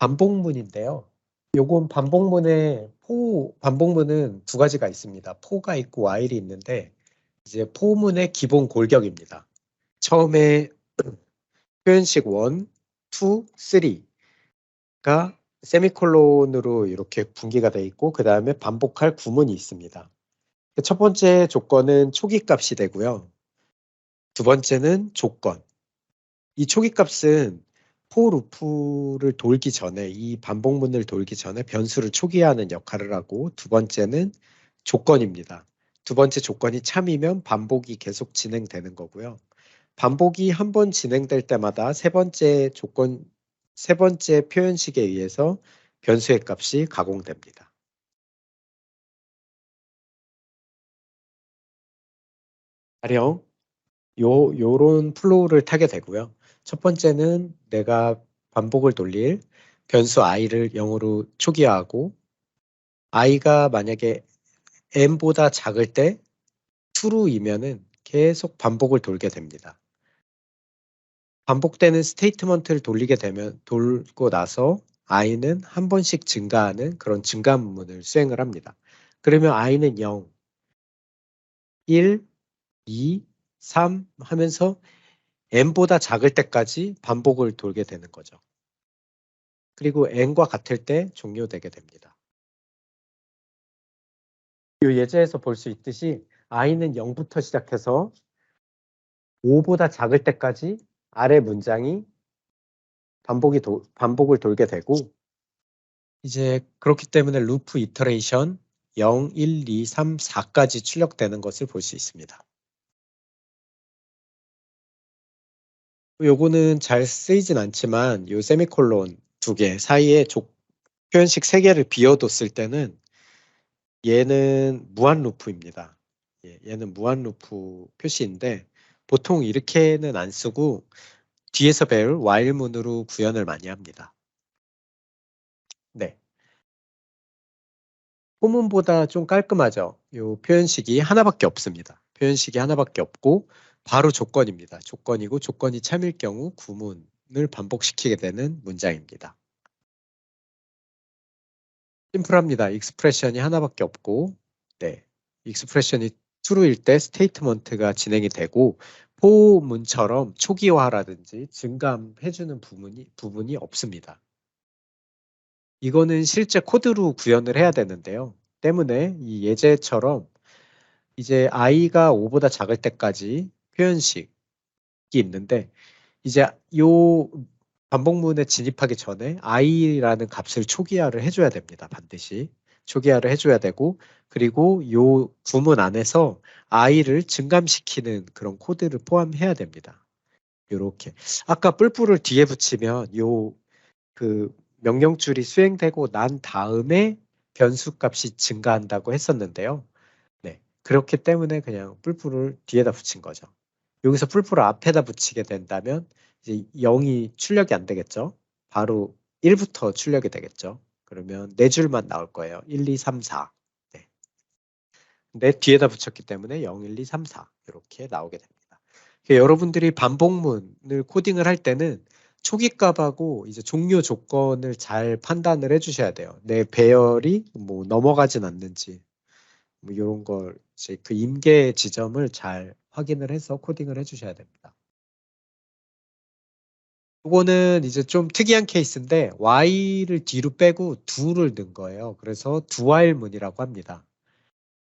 반복문인데요. 요건 반복문에 포 반복문은 두 가지가 있습니다. 포가 있고 while이 있는데 이제 포문의 기본 골격입니다. 처음에 표현식 1, 2, 3가 세미콜론으로 이렇게 분기가 되어 있고 그 다음에 반복할 구문이 있습니다. 첫 번째 조건은 초기 값이 되고요. 두 번째는 조건. 이 초기 값은 포 루프를 돌기 전에 이 반복문을 돌기 전에 변수를 초기화하는 역할을 하고 두 번째는 조건입니다. 두 번째 조건이 참이면 반복이 계속 진행되는 거고요. 반복이 한 번 진행될 때마다 세 번째 조건, 세 번째 표현식에 의해서 변수의 값이 가공됩니다. 가령 요 요런 플로우를 타게 되고요. 첫 번째는 내가 반복을 돌릴 변수 i를 0으로 초기화하고 i가 만약에 m보다 작을 때 true이면은 계속 반복을 돌게 됩니다. 반복되는 스테이트먼트를 돌리게 되면 돌고 나서 i는 한 번씩 증가하는 그런 증가문을 수행을 합니다. 그러면 i는 0, 1, 2, 3 하면서 n보다 작을 때까지 반복을 돌게 되는 거죠. 그리고 n과 같을 때 종료되게 됩니다. 이 예제에서 볼 수 있듯이 i는 0부터 시작해서 5보다 작을 때까지 아래 문장이 반복이 도, 반복을 돌게 되고 이제 그렇기 때문에 루프 이터레이션 0, 1, 2, 3, 4까지 출력되는 것을 볼 수 있습니다. 요거는 잘 쓰이진 않지만 요 세미콜론 두 개 사이에 조, 표현식 세 개를 비워뒀을 때는 얘는 무한 루프입니다. 예, 얘는 무한 루프 표시인데 보통 이렇게는 안 쓰고 뒤에서 배울 while문으로 구현을 많이 합니다. 네. 포문보다 좀 깔끔하죠. 요 표현식이 하나밖에 없습니다. 표현식이 하나밖에 없고 바로 조건입니다. 조건이고 조건이 참일 경우 구문을 반복시키게 되는 문장입니다. 심플합니다. 익스프레션이 하나밖에 없고 네. 익스프레션이 true일 때 스테이트먼트가 진행이 되고 포문처럼 초기화라든지 증감해주는 부분이, 부분이 없습니다. 이거는 실제 코드로 구현을 해야 되는데요. 때문에 이 예제처럼 이제 i가 5보다 작을 때까지 표현식이 있는데 이제 요 반복문에 진입하기 전에 i라는 값을 초기화를 해줘야 됩니다. 반드시 초기화를 해줘야 되고 그리고 요 구문 안에서 i를 증감시키는 그런 코드를 포함해야 됩니다. 요렇게 아까 뿔뿔을 뒤에 붙이면 요 그 명령줄이 수행되고 난 다음에 변수 값이 증가한다고 했었는데요. 네 그렇기 때문에 그냥 뿔뿔을 뒤에다 붙인 거죠. 여기서 풀풀을 앞에다 붙이게 된다면 이제 0이 출력이 안 되겠죠. 바로 1부터 출력이 되겠죠. 그러면 네 줄만 나올 거예요. 1, 2, 3, 4. 네. 내 뒤에다 붙였기 때문에 0, 1, 2, 3, 4 이렇게 나오게 됩니다. 여러분들이 반복문을 코딩을 할 때는 초기 값하고 이제 종료 조건을 잘 판단을 해주셔야 돼요. 내 배열이 뭐 넘어가진 않는지 뭐 이런 걸 이제 그 임계 지점을 잘 확인을 해서 코딩을 해주셔야 됩니다. 이거는 이제 좀 특이한 케이스인데 y를 뒤로 빼고 do를 넣은 거예요. 그래서 dowhile문이라고 합니다.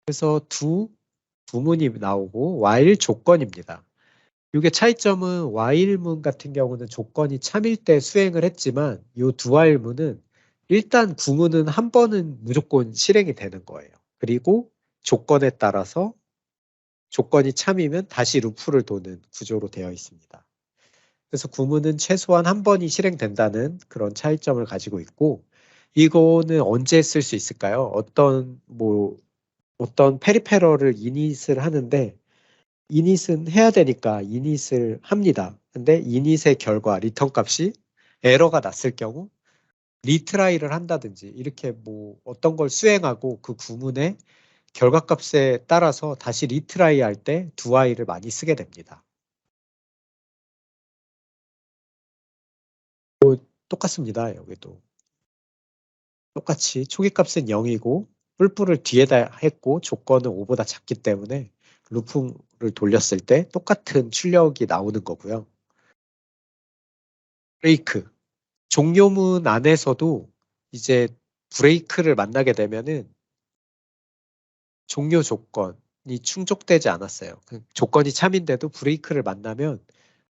그래서 do 부문이 나오고 while 조건입니다. 이게 차이점은 while문 같은 경우는 조건이 참일 때 수행을 했지만 이 dowhile문은 일단 구문은 한 번은 무조건 실행이 되는 거예요. 그리고 조건에 따라서 조건이 참이면 다시 루프를 도는 구조로 되어 있습니다. 그래서 구문은 최소한 한 번이 실행된다는 그런 차이점을 가지고 있고 이거는 언제 쓸 수 있을까요? 어떤 뭐 어떤 페리페럴을 이닛을 하는데 이닛은 해야 되니까 이닛을 합니다. 근데 이닛의 결과 리턴 값이 에러가 났을 경우 리트라이를 한다든지 이렇게 뭐 어떤 걸 수행하고 그 구문에 결과값에 따라서 다시 리트라이 할 때 두 아이를 많이 쓰게 됩니다. 똑같습니다. 여기도 똑같이 초기값은 0이고 뿔뿔을 뒤에다 했고 조건은 5보다 작기 때문에 루프를 돌렸을 때 똑같은 출력이 나오는 거고요. 브레이크. 종료문 안에서도 이제 브레이크를 만나게 되면은 종료 조건이 충족되지 않았어요. 그 조건이 참인데도 브레이크를 만나면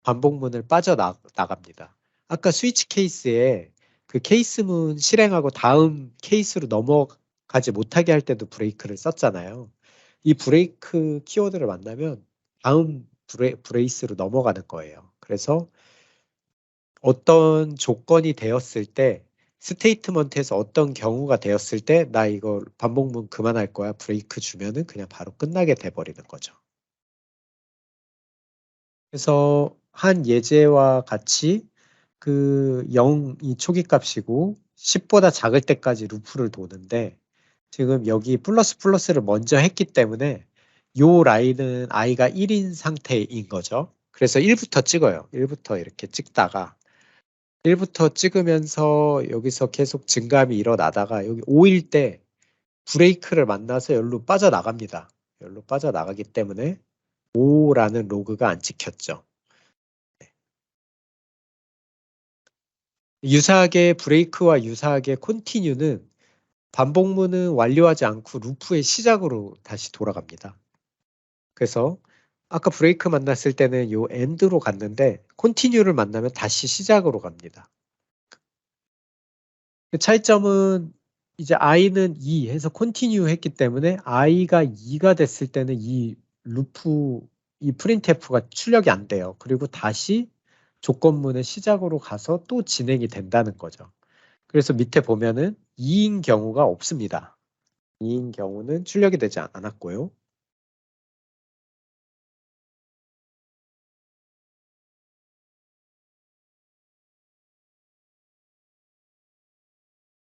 반복문을 빠져나갑니다. 아까 스위치 케이스에 그 케이스문 실행하고 다음 케이스로 넘어가지 못하게 할 때도 브레이크를 썼잖아요. 이 브레이크 키워드를 만나면 다음 브레, 브레이스로 넘어가는 거예요. 그래서 어떤 조건이 되었을 때 스테이트먼트에서 어떤 경우가 되었을 때 나 이거 반복문 그만할 거야 브레이크 주면은 그냥 바로 끝나게 돼버리는 거죠. 그래서 한 예제와 같이 그 0이 초기 값이고 10보다 작을 때까지 루프를 도는데 지금 여기 플러스 플러스를 먼저 했기 때문에 요 라인은 i가 1인 상태인 거죠. 그래서 1부터 찍어요. 1부터 이렇게 찍다가 1부터 찍으면서 여기서 계속 증감이 일어나다가 여기 5일 때 브레이크를 만나서 열로 빠져나갑니다. 열로 빠져나가기 때문에 5라는 로그가 안 찍혔죠. 네. 유사하게 브레이크와 유사하게 콘티뉴는 반복문은 완료하지 않고 루프의 시작으로 다시 돌아갑니다. 그래서 아까 브레이크 만났을 때는 요 엔드로 갔는데 콘티뉴를 만나면 다시 시작으로 갑니다. 그 차이점은 이제 i는 2 해서 콘티뉴 했기 때문에 i가 2가 됐을 때는 이 루프 이 printf가 출력이 안 돼요. 그리고 다시 조건문의 시작으로 가서 또 진행이 된다는 거죠. 그래서 밑에 보면은 2인 경우가 없습니다. 2인 경우는 출력이 되지 않았고요.